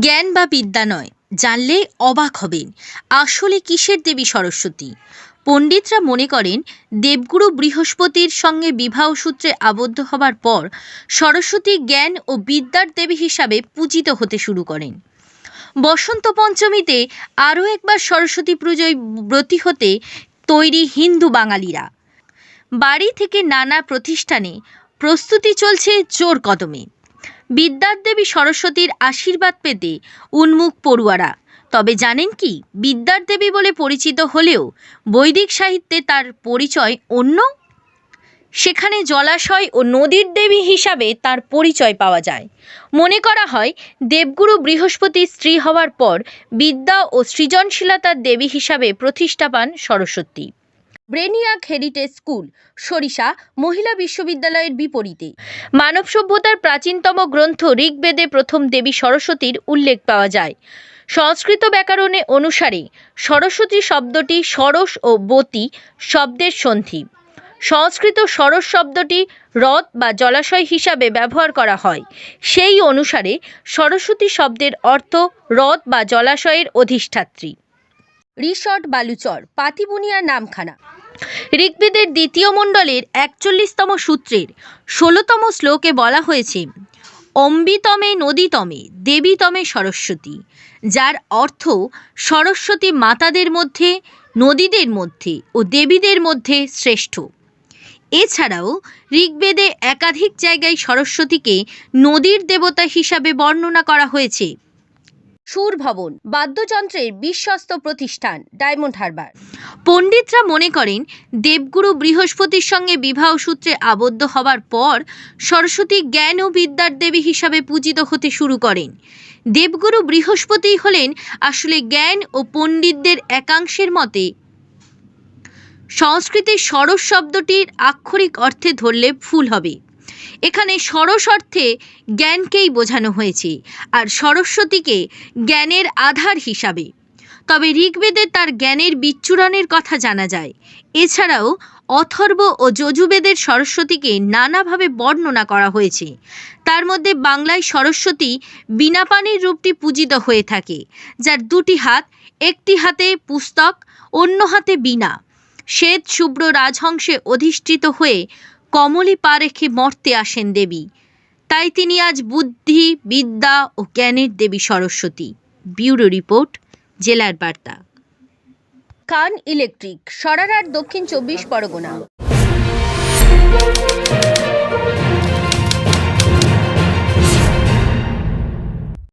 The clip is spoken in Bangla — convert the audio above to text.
জ্ঞান বা বিদ্যা নয়, জানলে অবাক হবেন। আসলে কিসের দেবী সরস্বতী? পণ্ডিতরা মনে করেন, দেবগুরু বৃহস্পতির সঙ্গে বিবাহ সূত্রে আবদ্ধ হবার পর সরস্বতী জ্ঞান ও বিদ্যার দেবী হিসাবে পূজিত হতে শুরু করেন। বসন্ত পঞ্চমীতে আরও একবার সরস্বতী পুজোয় ব্রতী হতে তৈরি হিন্দু বাঙালিরা। বাড়ি থেকে নানা প্রতিষ্ঠানে প্রস্তুতি চলছে জোর কদমে বিদ্যার দেবী সরস্বতীর আশীর্বাদ পেতে উন্মুখ পড়ুয়ারা। তবে জানেন কি, বিদ্যার দেবী বলে পরিচিত হলেও বৈদিক সাহিত্যে তার পরিচয় অন্য? সেখানে জলাশয় ও নদীর দেবী হিসাবে তার পরিচয় পাওয়া যায়। মনে করা হয়, দেবগুরু বৃহস্পতির স্ত্রী হওয়ার পর বিদ্যা ও সৃজনশীলতার দেবী হিসাবে প্রতিষ্ঠা পান সরস্বতী। ব্রেনিয়াক হেরিটেজ স্কুল, সরিষা, মহিলা বিশ্ববিদ্যালয়ের বিপরীতে। মানব সভ্যতার প্রাচীনতম গ্রন্থ ঋগ্বেদে প্রথম দেবী সরস্বতীর উল্লেখ পাওয়া যায়। সংস্কৃত ব্যাকরণে অনুসারে, সরস্বতী শব্দটি সরস ও বতী শব্দের সন্ধি। সংস্কৃত সরস শব্দটি হ্রদ বা জলাশয় হিসাবে ব্যবহার করা হয়। সেই অনুসারে, সরস্বতী শব্দের অর্থ হ্রদ বা জলাশয়ের অধিষ্ঠাত্রী। রিসর্ট বালুচর, পাতিবুনিয়ার নামখানা। ঋগ্বেদের দ্বিতীয় মণ্ডলের একচল্লিশতম সূত্রের ষোলোতম শ্লোকে বলা হয়েছে, অম্বিতমে নদীতমে, দেবীতমে সরস্বতী, যার অর্থ সরস্বতী মাতাদের মধ্যে, নদীদের মধ্যে ও দেবীদের মধ্যে শ্রেষ্ঠ। এছাড়াও ঋগ্বেদে একাধিক জায়গায় সরস্বতীকে নদীর দেবতা হিসাবে বর্ণনা করা হয়েছে। সুর ভবন বাদ্যযন্ত্রের বিশ্বস্ত প্রতিষ্ঠান, ডায়মন্ড হারবার। পণ্ডিতরা মনে করেন, দেবগুরু বৃহস্পতির সঙ্গে বিবাহ সূত্রে আবদ্ধ হবার পর সরস্বতী জ্ঞান ও বিদ্যার দেবী হিসাবে পূজিত হতে শুরু করেন। দেবগুরু বৃহস্পতি হলেন আসলে জ্ঞান ও পণ্ডিতদের একাংশের মতে। সংস্কৃতে সরস শব্দটির আক্ষরিক অর্থে ধরলে ভুল হবে। এখানে সরস অর্থে জ্ঞানকেই বোঝানো হয়েছে, আর সরস্বতীকে জ্ঞানের আধার হিসাবে। তবে ঋগ্বেদে তার জ্ঞানের বিচ্ছুরণের কথা জানা যায়। এছাড়াও অথর্ব ও যজুবেদের সরস্বতীকে নানাভাবে বর্ণনা করা হয়েছে। তার মধ্যে বাংলায় সরস্বতী বীণাপানির রূপটি পূজিত হয়ে থাকে, যার দুটি হাত, একটি হাতে পুস্তক, অন্য হাতে বীণা। শ্বেত শুভ্র রাজহংসে অধিষ্ঠিত হয়ে কমলি পা রেখে মর্তে আসেন দেবী। তাই তিনি আজ বুদ্ধি, বিদ্যা ও জ্ঞানের দেবী সরস্বতী। ব্যুরো রিপোর্ট জেলার বার্তা। খান ইলেকট্রিক সরারার দক্ষিণ চব্বিশ পরগনা।